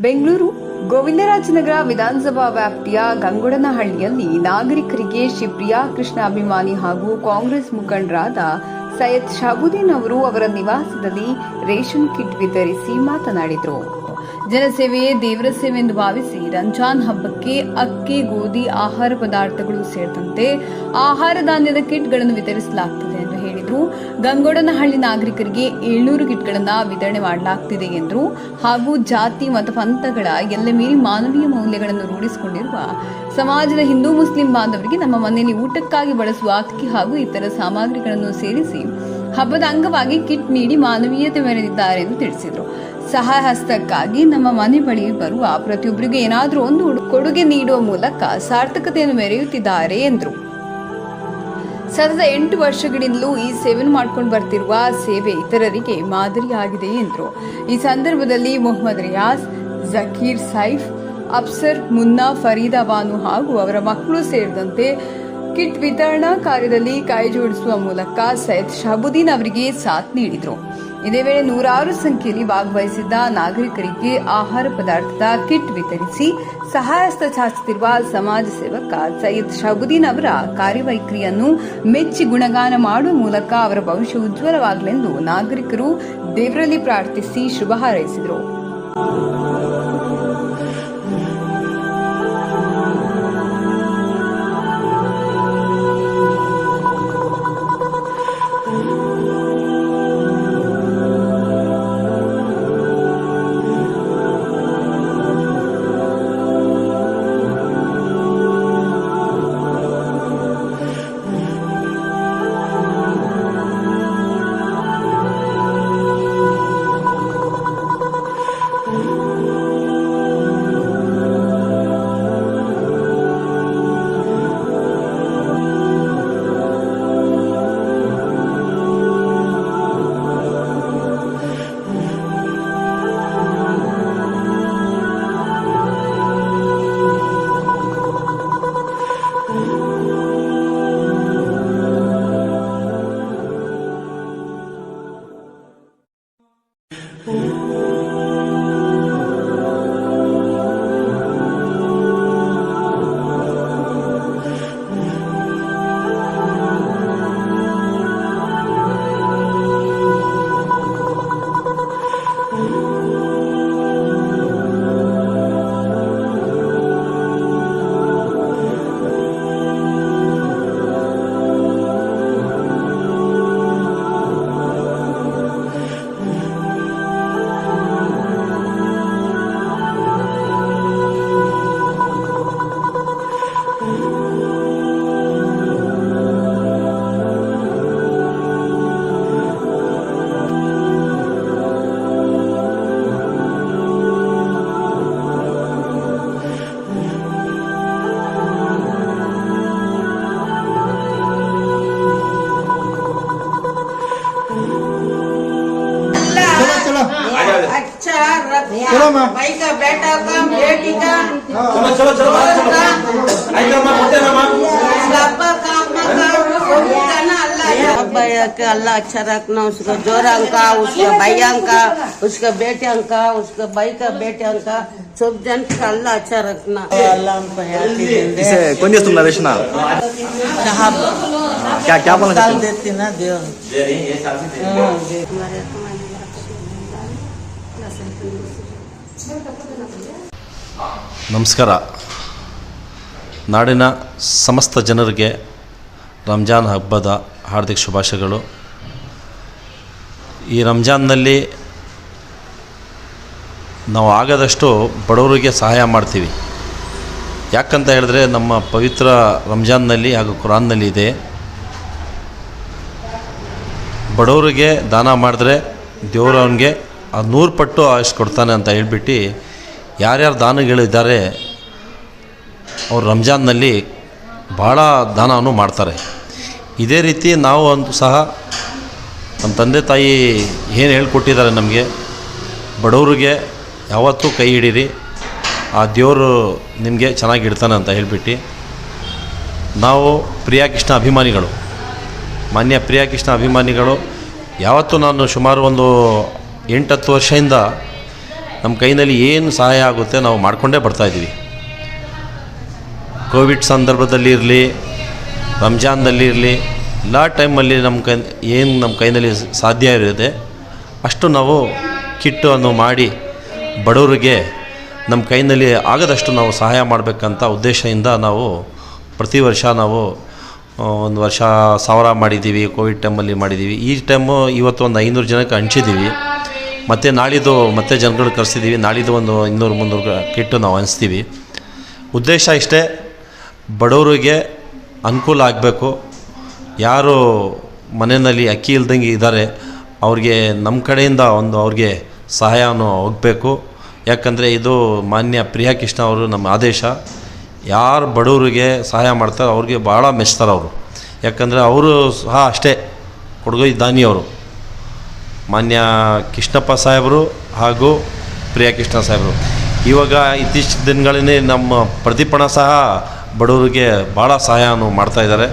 ಬೆಂಗಳೂರು ಗೋವಿಂದರಾಜನಗರ ವಿಧಾನಸಭಾ ವ್ಯಾಪ್ತಿಯ ಗಂಗುಡನಹಳ್ಳಿಯಲ್ಲಿ ನಾಗರಿಕರಿಗೆ ಶಿವಪ್ರಿಯಾ ಕೃಷ್ಣ ಅಭಿಮಾನಿ ಹಾಗೂ ಕಾಂಗ್ರೆಸ್ ಮುಖಂಡರಾದ ಸೈಯದ್ ಶಹಬುದ್ದೀನ್ ಅವರು ಅವರ ನಿವಾಸದಲ್ಲಿ ರೇಷನ್ ಕಿಟ್ ವಿತರಿಸಿ ಮಾತನಾಡಿದರು. ಜನಸೇವೆಯೇ ದೇವರ ಸೇವೆ ಎಂದು ಭಾವಿಸಿ ರಂಜಾನ್ ಹಬ್ಬಕ್ಕೆ ಅಕ್ಕಿ, ಗೋಧಿ, ಆಹಾರ ಪದಾರ್ಥಗಳು ಸೇರಿದಂತೆ ಆಹಾರ ಧಾನ್ಯದ ಕಿಟ್ಗಳನ್ನು ವಿತರಿಸಲಾಗುತ್ತದೆ ಗಂಗೋಡನಹಳ್ಳಿ ನಾಗರಿಕರಿಗೆ ಏಳ್ನೂರು ಕಿಟ್ಗಳನ್ನು ವಿತರಣೆ ಮಾಡಲಾಗ್ತಿದೆ ಎಂದರು. ಹಾಗೂ ಜಾತಿ, ಮತ, ಪಂಥಗಳ ಎಲ್ಲ ಮೀರಿ ಮಾನವೀಯ ಮೌಲ್ಯಗಳನ್ನು ರೂಢಿಸಿಕೊಂಡಿರುವ ಸಮಾಜದ ಹಿಂದೂ, ಮುಸ್ಲಿಂ ಬಾಂಧವರಿಗೆ ನಮ್ಮ ಮನೆಯಲ್ಲಿ ಊಟಕ್ಕಾಗಿ ಬಳಸುವ ಅಕ್ಕಿ ಹಾಗೂ ಇತರ ಸಾಮಗ್ರಿಗಳನ್ನು ಸೇರಿಸಿ ಹಬ್ಬದ ಅಂಗವಾಗಿ ಕಿಟ್ ನೀಡಿ ಮಾನವೀಯತೆ ಮೆರೆದಿದ್ದಾರೆ ಎಂದು ತಿಳಿಸಿದರು. ಸಹಾಯ ಹಸ್ತಕ್ಕಾಗಿ ನಮ್ಮ ಮನೆ ಬಳಿ ಬರುವ ಪ್ರತಿಯೊಬ್ಬರಿಗೂ ಏನಾದರೂ ಒಂದು ಕೊಡುಗೆ ನೀಡುವ ಮೂಲಕ ಸಾರ್ಥಕತೆಯನ್ನು ಮೆರೆಯುತ್ತಿದ್ದಾರೆ ಎಂದರು. ಸತತ ಎಂಟು ವರ್ಷಗಳಿಂದಲೂ ಈ ಸೇವೆನ್ ಮಾಡ್ಕೊಂಡು ಬರ್ತಿರುವ ಸೇವೆ ಇತರರಿಗೆ ಮಾದರಿಯಾಗಿದೆ ಎಂದರು. ಈ ಸಂದರ್ಭದಲ್ಲಿ ಮೊಹಮ್ಮದ್ ರಿಯಾಜ್, ಜಕೀರ್ ಸೈಫ್, ಅಫ್ಸರ್ ಮುನ್ನಾ ಫರೀದಾ ಬಾನು ಹಾಗೂ ಅವರ ಮಕ್ಕಳು ಸೇರಿದಂತೆ ಕಿಟ್ ವಿತರಣಾ ಕಾರ್ಯದಲ್ಲಿ ಕೈ ಜೋಡಿಸುವ ಮೂಲಕ ಸೈಯದ್ ಶಹಬುದ್ದೀನ್ ಅವರಿಗೆ ಸಾಥ್ ನೀಡಿದರು. ಇದೇ ವೇಳೆ ನೂರಾರು ಸಂಖ್ಯೆಯಲ್ಲಿ ಭಾಗವಹಿಸಿದ್ದ ನಾಗರಿಕರಿಗೆ ಆಹಾರ ಪದಾರ್ಥದ ಕಿಟ್ ವಿತರಿಸಿ ಸಹಾಯಸ್ತ ಚಾಚುತ್ತಿರುವ ಸಮಾಜ ಸೇವಕ ಸೈಯದ್ ಶಹಾಬುದ್ದೀನ್ ಅವರ ಕಾರ್ಯವೈಖರಿಯನ್ನು ಮೆಚ್ಚಿ ಗುಣಗಾನ ಮಾಡುವ ಮೂಲಕ ಅವರ ಭವಿಷ್ಯ ಉಜ್ವಲವಾಗಲೆಂದು ನಾಗರಿಕರು ದೇವರಲ್ಲಿ ಪ್ರಾರ್ಥಿಸಿ ಶುಭ ಹಾರೈಸಿದರು. Oh. ಶ್ಲಪಂ ಏಟಿಕ ಚಲೋ ಚಲೋ ಚಲೋ का उसका भैयां का उसका बेटियाँ का उसके भाई का बेटियाँ का सब जन का अल्लाह अच्छा रखना। अल्लाह इसे कौन रेशना साहब। क्या क्या बोलना चाहते देती ना देव दे ನಮಸ್ಕಾರ. ನಾಡಿನ ಸಮಸ್ತ ಜನರಿಗೆ ರಂಜಾನ್ ಹಬ್ಬದ ಹಾರ್ದಿಕ ಶುಭಾಶಯಗಳು. ಈ ರಂಜಾನ್ನಲ್ಲಿ ನಾವು ಆಗದಷ್ಟು ಬಡವರಿಗೆ ಸಹಾಯ ಮಾಡ್ತೀವಿ. ಯಾಕಂತ ಹೇಳಿದ್ರೆ ನಮ್ಮ ಪವಿತ್ರ ರಂಜಾನ್ನಲ್ಲಿ ಹಾಗೂ ಕುರಾನ್ನಲ್ಲಿ ಇದೆ. ಬಡವರಿಗೆ ದಾನ ಮಾಡಿದ್ರೆ ದೇವರು ಅವನಿಗೆ ಆ ನೂರು ಪಟ್ಟು ಆಯುಷ್ ಕೊಡ್ತಾನೆ ಅಂತ ಹೇಳ್ಬಿಟ್ಟು ಯಾರ್ಯಾರು ದಾನಗಳಿದ್ದಾರೆ, ಅವರು ರಂಜಾನ್ನಲ್ಲಿ ಭಾಳ ದಾನವನ್ನು ಮಾಡ್ತಾರೆ. ಇದೇ ರೀತಿ ನಾವು ಅಂತೂ ಸಹ ನಮ್ಮ ತಂದೆ ತಾಯಿ ಏನು ಹೇಳ್ಕೊಟ್ಟಿದ್ದಾರೆ ನಮಗೆ, ಬಡವರಿಗೆ ಯಾವತ್ತೂ ಕೈ ಹಿಡೀರಿ, ಆ ದೇವರು ನಿಮಗೆ ಚೆನ್ನಾಗಿ ಇಡ್ತಾನೆ ಅಂತ ಹೇಳ್ಬಿಟ್ಟು, ನಾವು ಪ್ರಿಯಾಕೃಷ್ಣ ಅಭಿಮಾನಿಗಳು, ಮಾನ್ಯ ಪ್ರಿಯಾಕೃಷ್ಣ ಅಭಿಮಾನಿಗಳು, ಯಾವತ್ತೂ ನಾನು ಸುಮಾರು ಒಂದು ಎಂಟತ್ತು ವರ್ಷದಿಂದ ನಮ್ಮ ಕೈನಲ್ಲಿ ಏನು ಸಹಾಯ ಆಗುತ್ತೆ ನಾವು ಮಾಡಿಕೊಂಡೇ ಬರ್ತಾಯಿದ್ದೀವಿ ಕೋವಿಡ್ ಸಂದರ್ಭದಲ್ಲಿ ಇರಲಿ ರಂಜಾನ್ದಲ್ಲಿ ಇರಲಿ, ಎಲ್ಲ ಟೈಮಲ್ಲಿ ನಮ್ಮ ಕೈ, ಏನು ನಮ್ಮ ಕೈನಲ್ಲಿ ಸಾಧ್ಯ ಇರುತ್ತೆ, ಅಷ್ಟು ನಾವು ಕಿಟ್ಟು ಅನ್ನು ಮಾಡಿ ಬಡವರಿಗೆ ನಮ್ಮ ಕೈನಲ್ಲಿ ಆಗದಷ್ಟು ನಾವು ಸಹಾಯ ಮಾಡಬೇಕಂತ ಉದ್ದೇಶದಿಂದ ನಾವು ಪ್ರತಿ ವರ್ಷ ನಾವು ಒಂದು ವರ್ಷ ಸಾವಿರ ಮಾಡಿದ್ದೀವಿ, ಕೋವಿಡ್ ಟೈಮಲ್ಲಿ ಮಾಡಿದ್ದೀವಿ. ಈ ಟೈಮು ಇವತ್ತು ಒಂದು ಐನೂರು ಜನಕ್ಕೆ ಹಂಚಿದ್ದೀವಿ. ಮತ್ತು ನಾಳಿದ್ದು ಮತ್ತೆ ಜನಗಳು ಕರೆಸಿದ್ದೀವಿ ನಾಳಿದ್ದು ಒಂದು ಇನ್ನೂರು ಮುನ್ನೂರು ಕಿಟ್ಟು ನಾವು ಹಂಚ್ತೀವಿ. ಉದ್ದೇಶ ಇಷ್ಟೇ, ಬಡವರಿಗೆ ಅನುಕೂಲ ಆಗಬೇಕು. ಯಾರು ಮನೆಯಲ್ಲಿ ಅಕ್ಕಿ ಇಲ್ದಂಗೆ ಇದ್ದಾರೆ, ಅವ್ರಿಗೆ ನಮ್ಮ ಕಡೆಯಿಂದ ಒಂದು ಅವ್ರಿಗೆ ಸಹಾಯನೂ ಹೋಗಬೇಕು. ಯಾಕಂದರೆ ಇದು ಮಾನ್ಯ ಪ್ರಿಯಾ ಕೃಷ್ಣ ಅವರು ನಮ್ಮ ಆದೇಶ. ಯಾರು ಬಡವರಿಗೆ ಸಹಾಯ ಮಾಡ್ತಾರೆ ಅವ್ರಿಗೆ ಭಾಳ ಮೆಚ್ತಾರೆ ಅವರು. ಯಾಕಂದರೆ ಅವರು ಸಹ ಅಷ್ಟೇ, ಕೊಡುಗೈ ದಾನಿಯವರು ಮಾನ್ಯ ಕೃಷ್ಣಪ್ಪ ಸಾಹೇಬರು ಹಾಗೂ ಪ್ರಿಯಾ ಕೃಷ್ಣ ಸಾಹೇಬರು. ಇವಾಗ ಇತ್ತೀಚಿನ ದಿನಗಳೇ ನಮ್ಮ ಪ್ರತಿಪಣ ಸಹ ಬಡವರಿಗೆ ಭಾಳ ಸಹಾಯವನ್ನು ಮಾಡ್ತಾಯಿದ್ದಾರೆ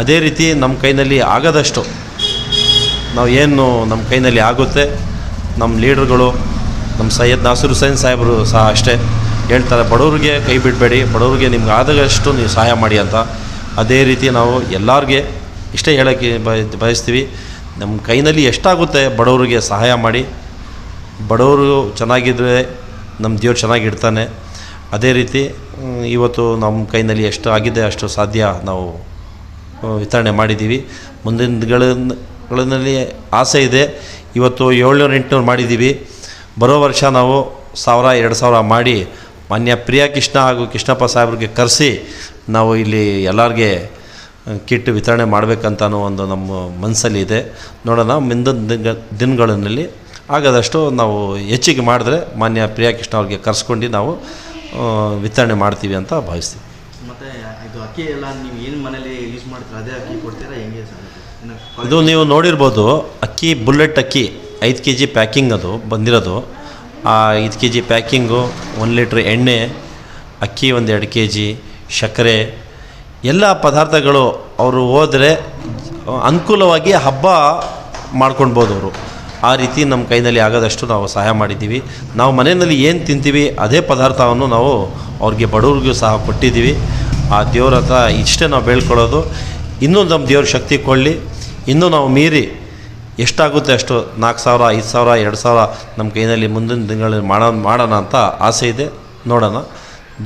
ಅದೇ ರೀತಿ ನಮ್ಮ ಕೈನಲ್ಲಿ ಆಗದಷ್ಟು ನಾವು ಏನು ನಮ್ಮ ಕೈನಲ್ಲಿ ಆಗುತ್ತೆ, ನಮ್ಮ ಲೀಡರ್ಗಳು, ನಮ್ಮ ಸೈಯದ್ ನಾಸೂರ್ ಹುಸೇನ್ ಸಾಹೇಬರು ಸಹ ಅಷ್ಟೇ ಹೇಳ್ತಾರೆ, ಬಡವ್ರಿಗೆ ಕೈ ಬಿಡಬೇಡಿ, ಬಡವ್ರಿಗೆ ನಿಮ್ಗೆ ಆದಷ್ಟು ನೀವು ಸಹಾಯ ಮಾಡಿ ಅಂತ. ಅದೇ ರೀತಿ ನಾವು ಎಲ್ಲರಿಗೆ ಇಷ್ಟೇ ಹೇಳೋಕ್ಕೆ ಬಯ ಬಯಸ್ತೀವಿ. ನಮ್ಮ ಕೈನಲ್ಲಿ ಎಷ್ಟಾಗುತ್ತೆ ಬಡವರಿಗೆ ಸಹಾಯ ಮಾಡಿ. ಬಡವರು ಚೆನ್ನಾಗಿದ್ದರೆ ನಮ್ಮ ದೇವ್ರು ಚೆನ್ನಾಗಿಡ್ತಾನೆ ಅದೇ ರೀತಿ ಇವತ್ತು ನಮ್ಮ ಕೈನಲ್ಲಿ ಎಷ್ಟು ಆಗಿದೆ ಅಷ್ಟು ಸಾಧ್ಯ ನಾವು ವಿತರಣೆ ಮಾಡಿದ್ದೀವಿ. ಮುಂದಿನ ದಿನಗಳಲ್ಲಿ ಆಸೆ ಇದೆ. ಇವತ್ತು ಏಳ್ನೂರು ಎಂಟುನೂರು ಮಾಡಿದ್ದೀವಿ. ಬರೋ ವರ್ಷ ನಾವು ಸಾವಿರ, ಎರಡು ಸಾವಿರ ಮಾಡಿ ಮಾನ್ಯ ಪ್ರಿಯಾ ಕೃಷ್ಣ ಹಾಗೂ ಕೃಷ್ಣಪ್ಪ ಸಾಹೇಬ್ರಿಗೆ ಕರೆಸಿ ನಾವು ಇಲ್ಲಿ ಎಲ್ಲರಿಗೆ ಕಿಟ್ ವಿತರಣೆ ಮಾಡಬೇಕಂತ ಒಂದು ನಮ್ಮ ಮನಸ್ಸಲ್ಲಿ ಇದೆ. ನೋಡೋಣ ಮುಂದಿನ ದಿನ ದಿನಗಳಲ್ಲಿ ಆಗದಷ್ಟು ನಾವು ಹೆಚ್ಚಿಗೆ ಮಾಡಿದ್ರೆ ಮಾನ್ಯ ಪ್ರಿಯಾ ಕೃಷ್ಣ ಅವ್ರಿಗೆ ಕರೆಸ್ಕೊಂಡು ನಾವು ವಿತರಣೆ ಮಾಡ್ತೀವಿ ಅಂತ ಭಾವಿಸ್ತೀವಿ. ಮತ್ತೆ ಇದು ಅಕ್ಕಿ ಎಲ್ಲ ನೀವು ಏನು ಮನೇಲಿ ಯೂಸ್ ಮಾಡ್ತೀರಾ? ಅದೇ ಅಕ್ಕಿ ಕೊಡ್ತೀರಾ? ಹೆಂಗೆ ಸರ್ ಇದು ನೀವು ನೋಡಿರ್ಬೋದು ಅಕ್ಕಿ ಬುಲೆಟ್ ಅಕ್ಕಿ ಐದು ಕೆ ಜಿ ಪ್ಯಾಕಿಂಗ್ ಅದು ಬಂದಿರೋದು. ಆ ಐದು ಕೆ ಜಿ ಪ್ಯಾಕಿಂಗು ಒಂದು ಲೀಟ್ರ್ ಎಣ್ಣೆ ಅಕ್ಕಿ ಒಂದು ಎರಡು ಕೆ ಜಿ ಸಕ್ಕರೆ ಎಲ್ಲ ಪದಾರ್ಥಗಳು ಅವರು ಹೋದರೆ ಅನುಕೂಲವಾಗಿ ಹಬ್ಬ ಮಾಡ್ಕೊಳ್ಬೋದು ಅವರು. ಆ ರೀತಿ ನಮ್ಮ ಕೈನಲ್ಲಿ ಆಗದಷ್ಟು ನಾವು ಸಹಾಯ ಮಾಡಿದ್ದೀವಿ. ನಾವು ಮನೆಯಲ್ಲಿ ಏನು ತಿಂತೀವಿ ಅದೇ ಪದಾರ್ಥವನ್ನು ನಾವು ಅವ್ರಿಗೆ ಬಡವ್ರಿಗೂ ಸಹ ಕೊಟ್ಟಿದ್ದೀವಿ. ಆ ದೇವ್ರ ಹತ್ರ ಇಷ್ಟೇ ನಾವು ಬೇಳ್ಕೊಳ್ಳೋದು ಇನ್ನೂ ನಮ್ಮ ದೇವ್ರ ಶಕ್ತಿ ಕೊಳ್ಳಿ ಇನ್ನೂ ನಾವು ಮೀರಿ ಎಷ್ಟಾಗುತ್ತೆ ಅಷ್ಟು ನಾಲ್ಕು ಸಾವಿರ, ಐದು ಸಾವಿರ, ಎರಡು ಸಾವಿರ ನಮ್ಮ ಕೈನಲ್ಲಿ ಮುಂದಿನ ದಿನಗಳಲ್ಲಿ ಮಾಡೋಣ ಮಾಡೋಣ ಅಂತ ಆಸೆ ಇದೆ. ನೋಡೋಣ.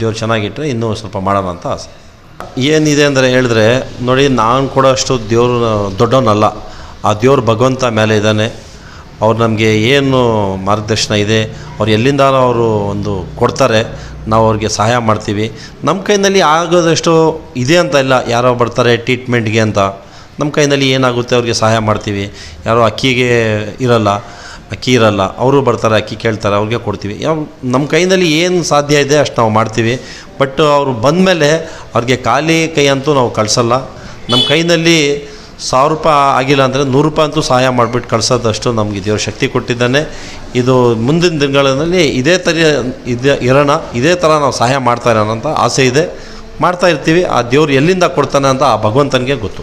ದೇವ್ರು ಚೆನ್ನಾಗಿಟ್ಟರೆ ಇನ್ನೂ ಸ್ವಲ್ಪ ಮಾಡೋಣ ಅಂತ ಆಸೆ. ಏನಿದೆ ಅಂದರೆ ಹೇಳಿದ್ರೆ, ನೋಡಿ, ನಾನು ಕೂಡ ಅಷ್ಟು ದೇವರು ದೊಡ್ಡವನಲ್ಲ. ಆ ದೇವ್ರ ಭಗವಂತ ಮೇಲೆ ಇದ್ದಾನೆ. ಅವ್ರು ನಮಗೆ ಏನು ಮಾರ್ಗದರ್ಶನ ಇದೆ, ಅವ್ರು ಎಲ್ಲಿಂದ ಅವರು ಒಂದು ಕೊಡ್ತಾರೆ, ನಾವು ಅವ್ರಿಗೆ ಸಹಾಯ ಮಾಡ್ತೀವಿ. ನಮ್ಮ ಕೈನಲ್ಲಿ ಆಗೋದಷ್ಟು ಇದೆ ಅಂತ ಇಲ್ಲ, ಯಾರೋ ಬರ್ತಾರೆ ಟ್ರೀಟ್ಮೆಂಟ್ಗೆ ಅಂತ. ನಮ್ಮ ಕೈನಲ್ಲಿ ಏನಾಗುತ್ತೆ, ಅವ್ರಿಗೆ ಸಹಾಯ ಮಾಡ್ತೀವಿ. ಯಾರೋ ಅಕ್ಕಿಗೆ ಇರಲ್ಲ. ಅಕ್ಕಿ ಇರಲ್ಲ ಅವರು ಬರ್ತಾರೆ, ಅಕ್ಕಿ ಕೇಳ್ತಾರೆ, ಅವ್ರಿಗೆ ಕೊಡ್ತೀವಿ. ಯಾವ ನಮ್ಮ ಕೈಯಲ್ಲಿ ಏನು ಸಾಧ್ಯ ಇದೆ ಅಷ್ಟು ನಾವು ಮಾಡ್ತೀವಿ. ಬಟ್ ಅವರು ಬಂದಮೇಲೆ ಅವ್ರಿಗೆ ಖಾಲಿ ಕೈ ಅಂತೂ ನಾವು ಕಳಿಸಲ್ಲ. ನಮ್ಮ ಕೈಯಲ್ಲಿ ಸಾವಿರ ರೂಪಾಯಿ ಆಗಿಲ್ಲ ಅಂದರೆ ನೂರು ರೂಪಾಯಿ ಅಂತೂ ಸಹಾಯ ಮಾಡಿಬಿಟ್ಟು ಕಳ್ಸೋದಷ್ಟು ನಮಗೆ ದೇವ್ರ ಶಕ್ತಿ ಕೊಟ್ಟಿದ್ದಾನೆ. ಇದು ಮುಂದಿನ ದಿನಗಳಲ್ಲಿ ಇದೇ ಥರ ಇದೆ ಇರೋಣ, ಇದೇ ಥರ ನಾವು ಸಹಾಯ ಮಾಡ್ತಾ ಇರೋಣ ಅಂತ ಆಸೆ ಇದೆ. ಮಾಡ್ತಾ ಇರ್ತೀವಿ. ಆ ದೇವ್ರು ಎಲ್ಲಿಂದ ಕೊಡ್ತಾನೆ ಅಂತ ಆ ಭಗವಂತನಿಗೆ ಗೊತ್ತು.